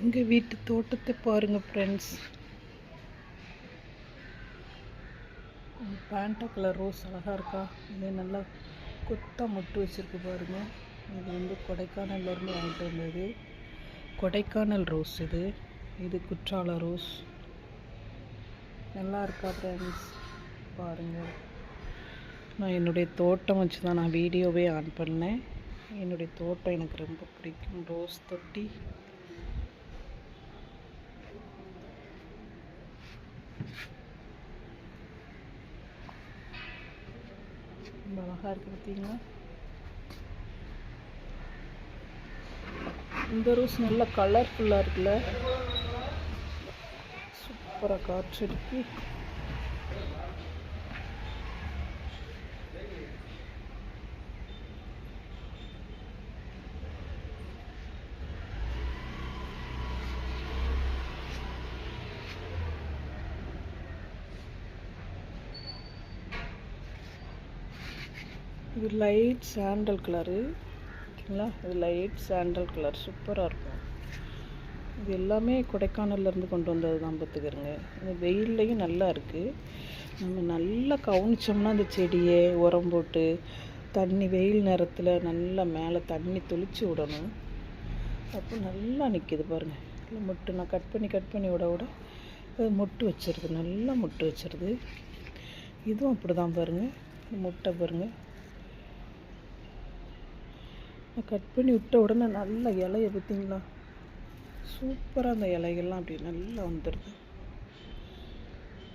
எங்கள் வீட்டு தோட்டத்தை பாருங்கள் ஃப்ரெண்ட்ஸ் பேண்டா கலர் ரோஸ் அழகாக இருக்கா? இது நல்லா கொத்தாக மொட்டு வச்சுருக்கு பாருங்கள் இது வந்து கொடைக்கானல்லேருந்து வாங்கிட்டு வந்தது. கொடைக்கானல் ரோஸ் இது. இது குற்றால ரோஸ் நல்லா இருக்கா ஃப்ரெண்ட்ஸ் பாருங்கள் நான் என்னுடைய தோட்டம் வச்சு தான் நான் வீடியோவே ஆன் பண்ணேன். என்னுடைய தோட்டம் எனக்கு ரொம்ப பிடிக்கும். ரோஸ் தொட்டி. ரொம்ப அழகாக இருக்குது பார்த்தீங்களா இந்த ரோஸ் நல்ல கலர்ஃபுல்லாக இருக்குல்ல? சூப்பராக காற்று இது லைட் சாண்டல் கலரு ஓகேங்களா? இது லைட் சாண்டல் கலர் சூப்பராக இருக்கும். இது எல்லாமே கொடைக்கானல்லேருந்து கொண்டு வந்தது தான் பார்த்துக்கிறங்க இந்த வெயில்லையும் நல்லா இருக்குது நம்ம நல்லா கவனிச்சோம்னா அந்த செடியை உரம் போட்டு தண்ணி வெயில் நேரத்தில் நல்லா மேலே தண்ணி தெளித்து விடணும். அப்போ நல்லா நிற்கிது பாருங்கள் இல்லை மொட்டு நான் கட் பண்ணி கட் பண்ணி விட விட அது மொட்டு வச்சிருது. நல்லா மொட்டு வச்சிருது. இதுவும் அப்படி தான் பாருங்கள் முட்டை பாருங்கள் கட் பண்ணி விட்ட உடனே நல்ல இலைய பார்த்தீங்களா? சூப்பராக அந்த இலைகள்லாம் அப்படி நல்லா வந்துடுது.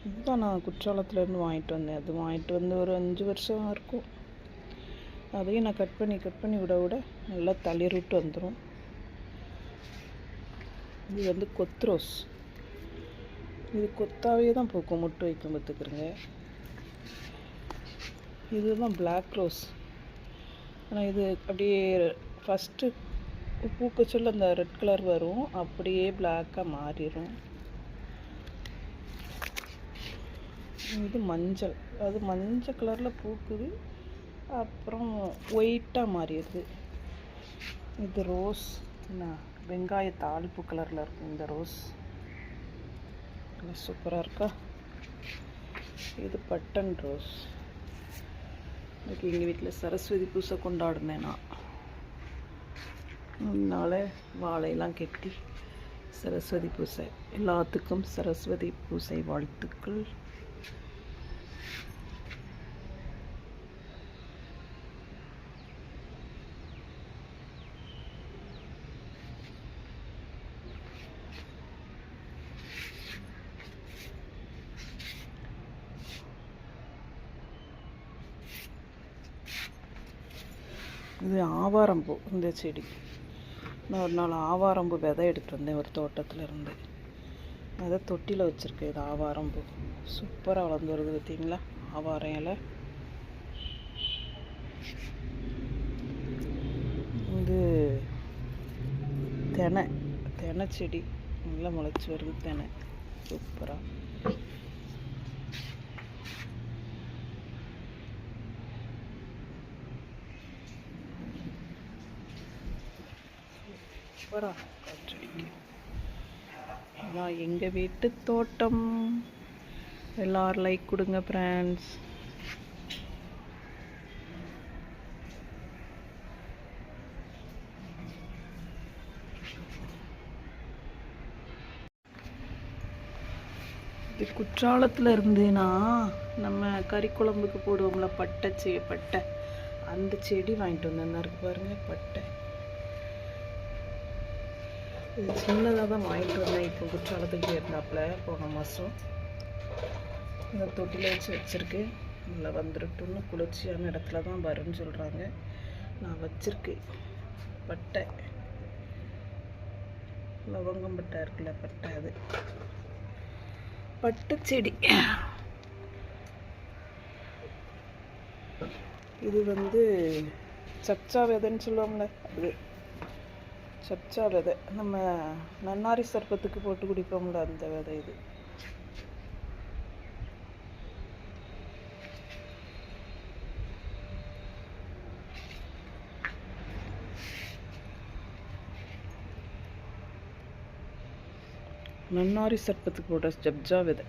இதுதான் நான் குற்றாலத்துலேருந்து வாங்கிட்டு வந்தேன். அது வாங்கிட்டு வந்து ஒரு அஞ்சு வருஷம் இருக்கும். அதையும் நான் கட் பண்ணி கட் பண்ணி விட விட நல்லா தளிர் விட்டு வந்துடும் இது வந்து கொத்ரோஸ். இது கொத்தாவே தான் பூக்கும். முட்டு வைக்கும் பார்த்துக்குறேங்க. இதுதான் பிளாக் ரோஸ் ஆனால் இது அப்படியே ஃபஸ்ட்டு பூக்க சொல்ல அந்த ரெட் கலர் வரும். அப்படியே பிளாக்காக மாறிடும் இது மஞ்சள். அது மஞ்சள் கலரில் பூக்குது. அப்புறம் ஒயிட்டாக மாறிடுது. இது ரோஸ் என்ன? வெங்காய தாளிப்பு கலரில் இருக்கும் இந்த ரோஸ் நல்லா சூப்பராக இருக்கா? இது பட்டன் ரோஸ் இன்னைக்கு எங்கள் வீட்டில் சரஸ்வதி பூசை கொண்டாடினேன். நான் அதனால் வாழையெல்லாம் கட்டி சரஸ்வதி பூசை. எல்லாத்துக்கும் சரஸ்வதி பூசை வாழ்த்துக்கள். இது ஆவாரம்பூ இந்த செடி. நான் ஒரு நாள் ஆவாரம்பூ விதை எடுத்துட்டு வந்தேன் ஒரு தோட்டத்தில் இருந்து. அதை தொட்டியில் வச்சுருக்கேன் இது ஆவாரம்பூ. சூப்பராக வளர்ந்து வருது பார்த்தீங்களா ஆவாரம் இலை. இது தெனை தெனை செடி. நல்லா முளைச்சி வருது தெனை. சூப்பராக சூப்பராக காற்றடிக்கு அதான் எங்கள் வீட்டு தோட்டம். எல்லாரும் லைக் கொடுங்க ஃப்ரெண்ட்ஸ் இது குற்றாலத்தில் இருந்தேன்னா நம்ம கறி குழம்புக்கு போடுவோம்ல பட்டை செ பட்டை அந்த செடி வாங்கிட்டு வந்தேன் இருக்கு பாருங்க பட்டை. இது சின்னதாக தான் வாங்கிட்டு வந்தேன். இப்போ குற்றாலத்துக்கு இருந்தாப்புல போன மாதம் இந்த தொட்டியில் வச்சு வச்சுருக்கு. நல்லா வந்துருட்டுன்னு குளிர்ச்சியான இடத்துல தான் வரும்னு சொல்கிறாங்க நான் வச்சுருக்கேன் பட்டை. லவங்கம் பட்டை இருக்குல்ல பட்டை அது. பட்டு செடி. இது வந்து சச்சா விதைன்னு சொல்லுவாங்களே அது. சப்சா விதை நம்ம நன்னாரி சர்பத்துக்கு போட்டு குடிப்போம்ல அந்த விதை இது. நன்னாரி சர்பத்துக்கு போட்ட ஜப்ஜா விதை.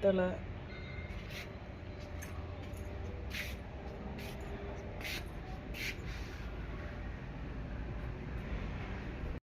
对了